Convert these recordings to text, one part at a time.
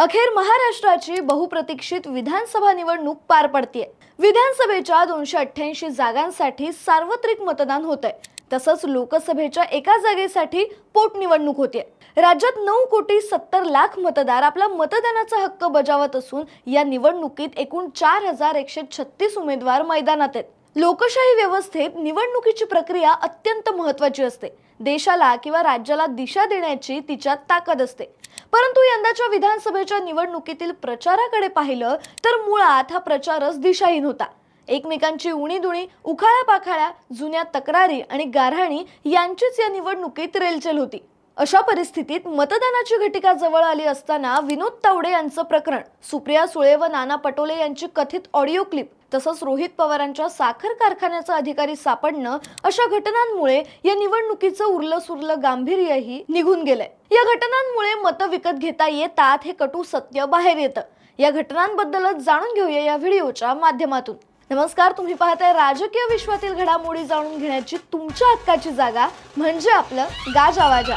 अखेर महाराष्ट्राची बहुप्रतीक्षित विधानसभा निवडणूक पार पडतीये. विधानसभेच्या दोनशे अठ्ठ्याऐंशी जागांसाठी सार्वत्रिक मतदान होत आहे तसंच लोकसभेच्या एका जागेसाठी पोटनिवडणूक होते राज्यात नऊ कोटी सत्तर लाख मतदार आपला मतदानाचा हक्क बजावत असून या निवडणुकीत एकूण चार हजार एकशे छत्तीस उमेदवार मैदानात आहेत. लोकशाही व्यवस्थेत निवडणुकीची प्रक्रिया अत्यंत महत्वाची असते. देशाला किंवा राज्याला दिशा देण्याची तिच्यात ताकद असते. परंतु यंदाच्या विधानसभेच्या निवडणुकीतील प्रचाराकडे पाहिलं तर मुळात हा प्रचारच दिशाहीन होता. एकमेकांची उणीदुणी उखाळ्या पाखाळ्या जुन्या तक्रारी आणि गाऱ्हाणी यांचीच या निवडणुकीत रेलचेल होती. अशा परिस्थितीत मतदानाची घटिका जवळ आली असताना विनोद तावडे यांचं प्रकरण सुप्रिया सुळे व नाना पटोले यांची कथित ऑडिओ क्लिप तसंच रोहित पवारांच्या साखर कारखान्याचा अधिकारी सापडणं अशा घटनांमुळे या निवडणुकीचं उरलं सुरलं गांभीर्यही निघून गेलंय. या घटनांमुळे मतं विकत घेता येतात हे कटू सत्य बाहेर येतं. या घटनांबद्दलच जाणून घेऊया या व्हिडिओच्या माध्यमातून. नमस्कार तुम्ही पाहताय राजकीय विश्वातील घडामोडी जाणून घेण्याची तुमच्या हक्काची जागा म्हणजे आपलं गाजावाजा.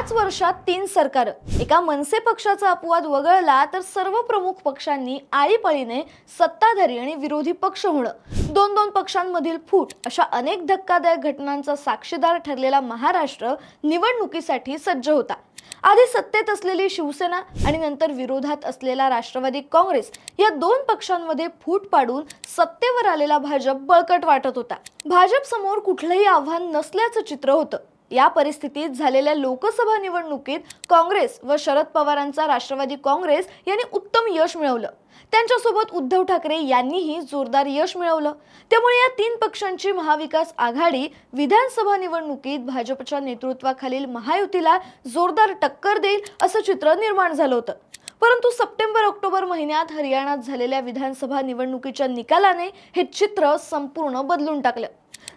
पाच वर्षात तीन सरकार. एका मनसे पक्षाचा अपवाद वगळला तर सर्व प्रमुख पक्षांनी आळीपाळीने सत्ताधारी आणि विरोधी पक्ष होणं. दोन दोन पक्षांमधील फूट अशा अनेक धक्कादायक घटनांचा साक्षीदार ठरलेला महाराष्ट्र निवडणुकीसाठी सज्ज होता. आधी सत्तेत असलेली शिवसेना आणि नंतर विरोधात असलेला राष्ट्रवादी काँग्रेस या दोन पक्षांमध्ये फूट पाडून सत्तेवर आलेला भाजप बळकट वाटत होता. भाजप समोर कुठलंही आव्हान नसल्याचं चित्र होतं. या परिस्थितीत झालेल्या लोकसभा निवडणुकीत काँग्रेस व शरद पवारांचा राष्ट्रवादी काँग्रेस यांनी उत्तम यश मिळवलं. त्यांच्यासोबत उद्धव ठाकरे यांनीही जोरदार यश मिळवलं. त्यामुळे या तीन पक्षांची महाविकास आघाडी विधानसभा निवडणुकीत भाजपच्या नेतृत्वाखालील महायुतीला जोरदार टक्कर देईल असं चित्र निर्माण झालं होतं. परंतु सप्टेंबर ऑक्टोबर महिन्यात हरियाणात झालेल्या विधानसभा निवडणुकीच्या निकालाने हे चित्र संपूर्ण बदलून टाकलं.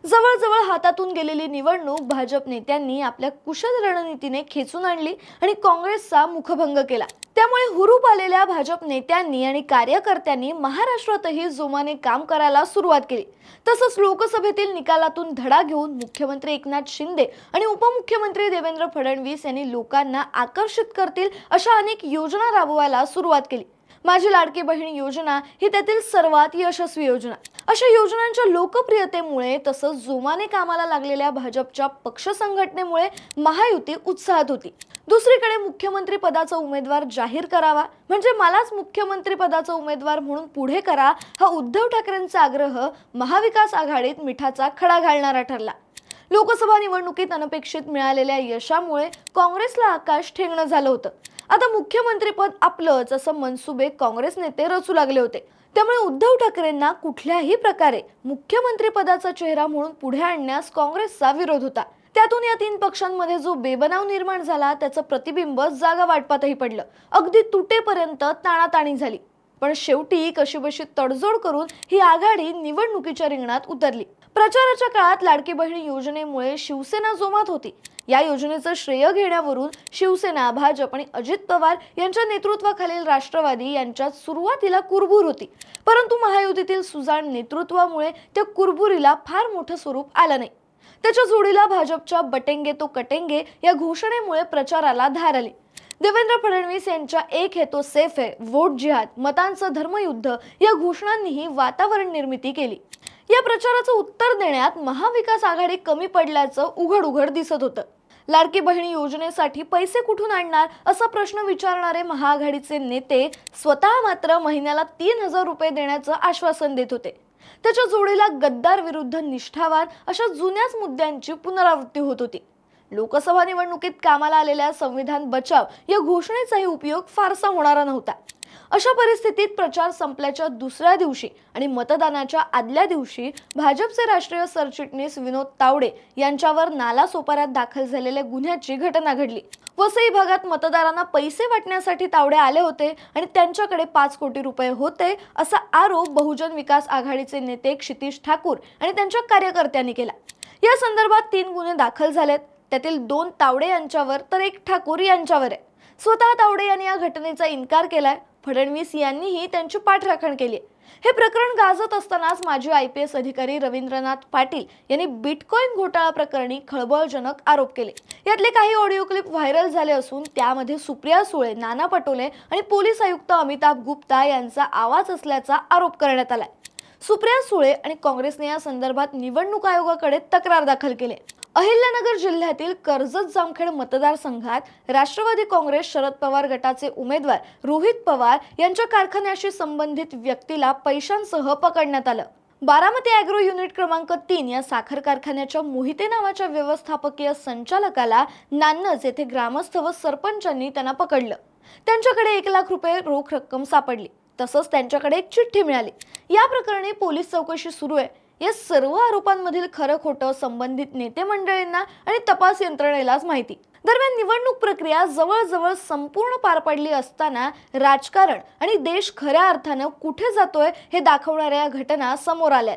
जवळजवळ हातातून गेलेली निवडणूक भाजप नेत्यांनी आपल्या कुशल रणनीतीने खेचून आणली आणि काँग्रेसचा मुखभंग केला. त्यामुळे हुरूप आलेल्या भाजप नेत्यांनी आणि कार्यकर्त्यांनी महाराष्ट्रातही जोमाने काम करायला सुरुवात केली. तसंच लोकसभेतील निकालातून धडा घेऊन मुख्यमंत्री एकनाथ शिंदे आणि उपमुख्यमंत्री देवेंद्र फडणवीस यांनी लोकांना आकर्षित करतील अशा अनेक योजना राबवायला सुरुवात केली. माझी लाडकी बहीण योजना ही त्यातील सर्वात यशस्वी योजना. अशा योजनांच्या लोकप्रियतेमुळे तसंच जोमाने कामाला लागलेल्या भाजपच्या पक्ष संघटनेमुळे महायुती उत्साहात होती. दुसरीकडे मुख्यमंत्री पदाचा उमेदवार जाहीर करावा म्हणजे मलाच मुख्यमंत्री पदाचा उमेदवार म्हणून पुढे करा हा उद्धव ठाकरेंचा आग्रह महाविकास आघाडीत मिठाचा खडा घालणारा ठरला. लोकसभा निवडणुकीत अनपेक्षित मिळालेल्या यशामुळे काँग्रेसला आकाश ठेंगणं झालं होतं. आता मुख्यमंत्रीपद आपलंच असं मनसुबे काँग्रेस नेते रचू लागले होते. त्यामुळे उद्धव ठाकरेंना कुठल्याही प्रकारे मुख्यमंत्रीपदाचा चेहरा म्हणून पुढे आणण्यास काँग्रेसचा विरोध होता. त्यातून या तीन पक्षांमध्ये जो बेबनाव निर्माण झाला त्याचं प्रतिबिंब जागा वाटपातही पडलं. अगदी तुटेपर्यंत ताणाताणी झाली. पण शेवटी कशीबशी तडजोड करून ही आघाडी निवडणुकीच्या रिंगणात उतरली. प्रचाराच्या काळात लाडकी बहीण योजनेमुळे शिवसेना जोमात होती. या योजनेचं श्रेय घेण्यावरून शिवसेना भाजप आणि अजित पवार यांच्या नेतृत्वाखालील राष्ट्रवादी यांच्यात सुरुवातीला कुरबूर होती. परंतु महायुतीतील सुजाण नेतृत्वामुळे त्या कुरबुरीला फार मोठं स्वरूप आलं नाही. त्याच्या जोडीला भाजपच्या बटेंगे तो कटेंगे या घोषणेमुळे प्रचाराला धार आली. देवेंद्र फडणवीस यांच्या एक हे तो सेफ आहे वोट जिहाद मतांचं धर्मयुद्ध या घोषणांनीही वातावरण निर्मिती केली. या प्रचाराचं उत्तर देण्यात महाविकास आघाडी कमी पडल्याचं उघड उघड दिसत होतं. लाडकी बहिणी योजनेसाठी पैसे कुठून आणणार असा प्रश्न विचारणारे महाआघाडीचे नेते स्वतः मात्र महिन्याला तीन हजार रुपये देण्याचं आश्वासन देत होते. त्याच्या जोडीला गद्दार विरुद्ध निष्ठावान अशा जुन्याच मुद्द्यांची पुनरावृत्ती होत होती. लोकसभा निवडणुकीत कामाला आलेल्या संविधान बचाव या घोषणेचाही उपयोग फारसा होणारा नव्हता. अशा परिस्थितीत प्रचार संपल्याच्या दुसऱ्या दिवशी आणि मतदानाच्या आदल्या दिवशी भाजपचे राष्ट्रीय सरचिटणीस विनोद तावडे यांच्यावर नाला सोपाऱ्यात दाखल झालेल्या गुन्ह्याची घटना घडली. वसई भागात मतदारांना पैसे वाटण्यासाठी तावडे आले होते आणि त्यांच्याकडे पाच कोटी रुपये होते असा आरोप बहुजन विकास आघाडीचे नेते क्षितिश ठाकूर आणि त्यांच्या कार्यकर्त्यांनी केला. या संदर्भात तीन गुन्हे दाखल झालेत. त्यातील दोन तावडे यांच्यावर तर एक ठाकूर यांच्यावर आहे. स्वतः तावडे यांनी या घटनेचा इन्कार केलाय. फडणवीस यांनीही त्यांची पाठराखण केली हे प्रकरण गाजत असतानाच माजी आय पी एस अधिकारी रवींद्रनाथ पाटील यांनी बिटकॉईन घोटाळा प्रकरणी खळबळजनक आरोप केले. यातले काही ऑडिओ क्लिप व्हायरल झाले असून त्यामध्ये सुप्रिया सुळे नाना पटोले आणि पोलीस आयुक्त अमिताभ गुप्ता यांचा आवाज असल्याचा आरोप करण्यात आलाय. सुप्रिया सुळे आणि काँग्रेसने या संदर्भात निवडणूक आयोगाकडे तक्रार दाखल केली अहिल्यानगर जिल्ह्यातील कर्जत जामखेड मतदारसंघात राष्ट्रवादी काँग्रेस शरद पवार गटाचे उमेदवार रोहित पवार यांच्या कारखान्याशी संबंधित व्यक्तीला पैशांसह पकडण्यात आलं. बारामती अॅग्रो युनिट क्रमांक तीन या साखर कारखान्याच्या मोहिते नावाच्या व्यवस्थापकीय संचालकाला नान्नज येथे ग्रामस्थ व सरपंचांनी त्यांना पकडलं. त्यांच्याकडे एक लाख रुपये रोख रक्कम सापडली. तसंच त्यांच्याकडे एक चिठ्ठी मिळाली. या प्रकरणी पोलीस चौकशी सुरू आहे. या सर्व आरोपांमधील खरं खोटं संबंधित नेते मंडळींना आणि तपास यंत्रणेलाच माहिती. दरम्यान निवडणूक प्रक्रिया जवळजवळ संपूर्ण पार पडली असताना राजकारण आणि देश खऱ्या अर्थानं कुठे जातोय हे दाखवणाऱ्या या घटना समोर आल्या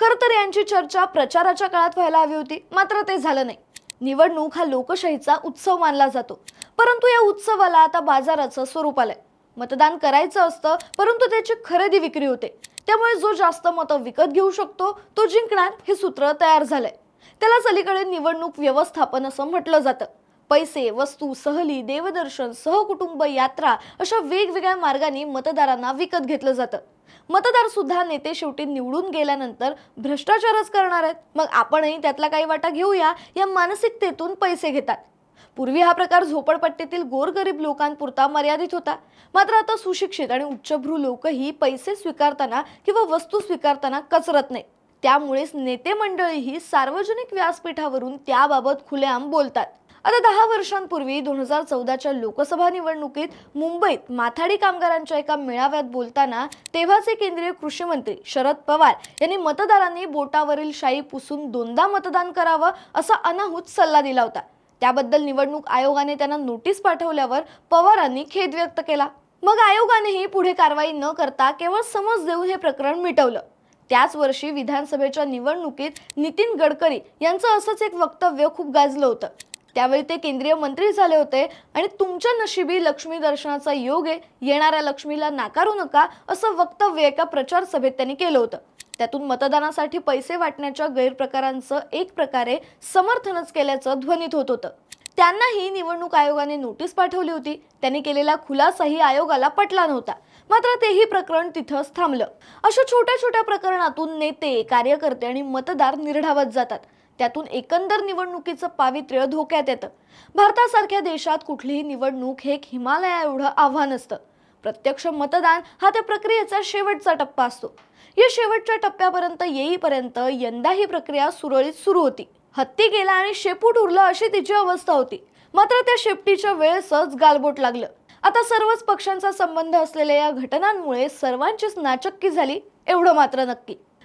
खर तर यांची चर्चा प्रचाराच्या काळात व्हायला हवी होती मात्र ते झालं नाही. निवडणूक हा लोकशाहीचा उत्सव मानला जातो. परंतु या उत्सवाला आता बाजाराचं स्वरूप आलंय. मतदान करायचं असतं परंतु त्याची खरेदी विक्री होते. त्यामुळे जो जास्त मतं विकत घेऊ शकतो तो जिंकणार हे सूत्र तयार झालंय. त्यालाच अलीकडे निवडणूक व्यवस्थापन असं म्हटलं जातं. पैसे वस्तू सहली देवदर्शन सहकुटुंब यात्रा अशा वेगवेगळ्या मार्गाने मतदारांना विकत घेतलं जातं. मतदार सुद्धा नेते शेवटी निवडून गेल्यानंतर भ्रष्टाचारच करणार आहेत. मग आपणही त्यातला काही वाटा घेऊया या मानसिकतेतून पैसे घेतात. पूर्वी हा प्रकार झोपडपट्टीतील गोरगरीब लोकांपुरता मर्यादित होता. मात्र आता सुशिक्षित आणि उच्चभ्रू लोकही पैसे स्वीकारताना किंवा वस्तू स्वीकारताना कचरत नाही त्यामुळेच नेते मंडळीही सार्वजनिक व्यासपीठावरून त्याबाबत खुलेआम बोलतात. आता दहा वर्षांपूर्वी दोन हजार चौदाच्या लोकसभा निवडणुकीत मुंबईत माथाडी कामगारांच्या एका मेळाव्यात बोलताना तेव्हाचे केंद्रीय कृषी मंत्री शरद पवार यांनी मतदारांनी बोटावरील शाई पुसून दोनदा मतदान करावं असा अनाहूत सल्ला दिला होता. त्याबद्दल निवडणूक आयोगाने त्यांना नोटीस पाठवल्यावर पवारांनी खेद व्यक्त केला. मग आयोगानेही पुढे कारवाई न करता केवळ समज देऊन हे प्रकरण मिटवलं. त्याच वर्षी विधानसभेच्या निवडणुकीत नितीन गडकरी यांचं असंच एक वक्तव्य खूप गाजलं होतं. त्यावेळी ते केंद्रीय मंत्री झाले होते. आणि तुमच्या नशिबी लक्ष्मी दर्शनाचा योग आहे. येणाऱ्या लक्ष्मीला नाकारू नका असं वक्तव्य एका प्रचार सभेत त्यांनी केलं होतं. त्यातून मतदानासाठी पैसे वाटण्याच्या गैरप्रकारांचं एक प्रकारे समर्थनच केल्याचं ध्वनित होत होतं. त्यांनाही निवडणूक आयोगाने नोटीस पाठवली होती. त्यांनी केलेला खुलासाही आयोगाला पटला नव्हता. मात्र तेही प्रकरण तिथंच थांबलं. अशा छोट्या छोट्या प्रकरणातून नेते कार्यकर्ते आणि मतदार निर्ढावत जातात. त्यातून एकंदर निवडणुकीचं पावित्र्य धोक्यात येतं. भारतासारख्या देशात कुठलीही निवडणूक हे एक हिमालया एवढं आव्हान असतं. प्रत्यक्ष मतदान हा त्या प्रक्रियेचा शेवटचा टप्पा असतो. या शेवटच्या टप्प्यापर्यंत येईपर्यंत यंदा ही प्रक्रिया सुरळीत सुरू होती. हत्ती गेला आणि शेपूट उरलं अशी तिची अवस्था होती. मात्र त्या शेपटीच्या वेळेसच गालबोट लागलं. आता सर्वच पक्षांचा संबंध असलेल्या या घटनांमुळे सर्वांचीच नाचक्की झाली एवढं मात्र नक्की.